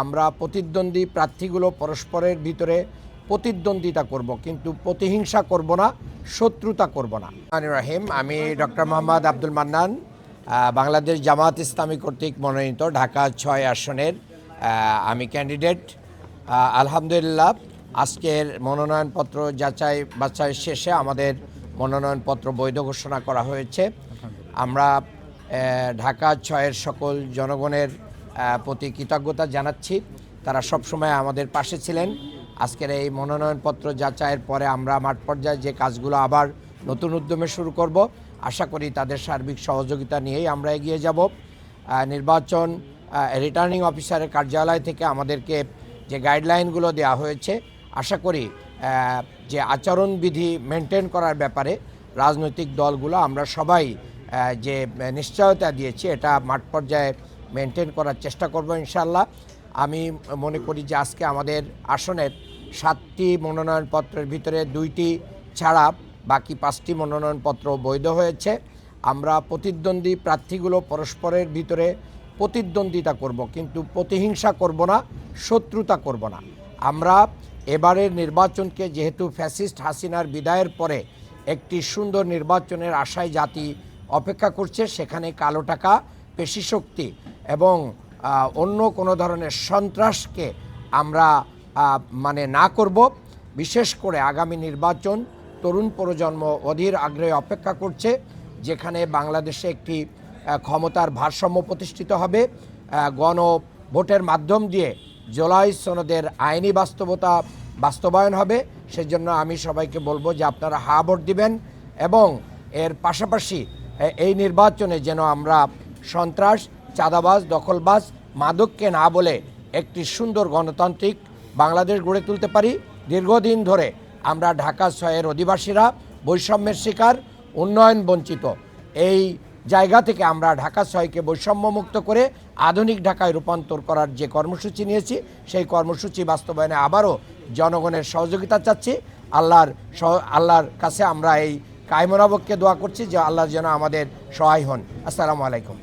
আমরা প্রতিদ্বন্দ্বী প্রার্থীগুলো পরস্পরের ভিতরে প্রতিদ্বন্দ্বিতা করব, কিন্তু প্রতিহিংসা করব না, শত্রুতা করব না। রাহিম, আমি ডক্টর মোহাম্মদ আব্দুল মান্নান বাংলাদেশ জামাত ইসলামী কর্তৃক মনোনীত ঢাকা ছয় আসনের আমি ক্যান্ডিডেট। আলহামদুলিল্লাহ, আজকের মনোনয়নপত্র যাচাই বাছাই শেষে আমাদের মনোনয়নপত্র বৈধ ঘোষণা করা হয়েছে। আমরা ঢাকা ছয়ের সকল জনগণের প্রতি কৃতজ্ঞতা জানাচ্ছি। তারা সবসময় আমাদের পাশে ছিলেন। আজকের এই মনোনয়নপত্র যাচাইয়ের পরে আমরা মাঠ পর্যায়ে যে কাজগুলো আবার নতুন উদ্যমে শুরু করব, আশা করি তাদের সার্বিক সহযোগিতা নিয়েই আমরা এগিয়ে যাব। নির্বাচন রিটার্নিং অফিসারের কার্যালয় থেকে আমাদেরকে যে গাইডলাইনগুলো দেওয়া হয়েছে, আশা করি যে আচরণবিধি মেনটেন করার ব্যাপারে রাজনৈতিক দলগুলো আমরা সবাই যে নিশ্চয়তা দিয়েছি, এটা মাঠ পর্যায়ে মেনটেন করার চেষ্টা করব ইনশাল্লাহ আমি মনে করি যে আজকে আমাদের আসনের সাতটি মনোনয়নপত্রের ভিতরে দুইটি ছাড়া বাকি পাঁচটি মনোনয়নপত্র বৈধ হয়েছে। আমরা প্রতিদ্বন্দ্বী প্রার্থীগুলো পরস্পরের ভিতরে প্রতিদ্বন্দ্বিতা করব, কিন্তু প্রতিহিংসা করব না, শত্রুতা করব না। আমরা এবারের নির্বাচনকে যেহেতু ফ্যাসিস্ট হাসিনার বিদায়ের পরে একটি সুন্দর নির্বাচনের আশায় জাতি অপেক্ষা করছে, সেখানে কালো টাকা পেশি শক্তি এবং অন্য কোনো ধরনের সন্ত্রাসকে আমরা মানে না করব। বিশেষ করে আগামী নির্বাচন তরুণ প্রজন্ম অধীর আগ্রহে অপেক্ষা করছে, যেখানে বাংলাদেশে একটি ক্ষমতার ভারসাম্য প্রতিষ্ঠিত হবে। গণ ভোটের মাধ্যম দিয়ে জুলাই সনদের আইনি বাস্তবতা বাস্তবায়ন হবে। সেজন্য আমি সবাইকে বলব যে আপনারা হা ভোট দিবেন এবং এর পাশাপাশি এই নির্বাচনে যেন আমরা সন্ত্রাস, চাঁদাবাজ, দখলবাজ মাদককে না বলে একটি সুন্দর গণতান্ত্রিক বাংলাদেশ গড়ে তুলতে পারি। দীর্ঘদিন ধরে আমরা ঢাকা ছয়ের অধিবাসীরা বৈষম্যের শিকার, উন্নয়ন বঞ্চিত। এই জায়গা থেকে আমরা ঢাকা ছয়কে বৈষম্যমুক্ত করে আধুনিক ঢাকায় রূপান্তর করার যে কর্মসূচি নিয়েছি, সেই কর্মসূচি বাস্তবায়নে আবারও জনগণের সহযোগিতা চাচ্ছি। আল্লাহর আল্লাহর কাছে আমরা এই কায়মনাবককে দোয়া করছি যে আল্লাহ যেন আমাদের সহায় হন। আসসালামু আলাইকুম।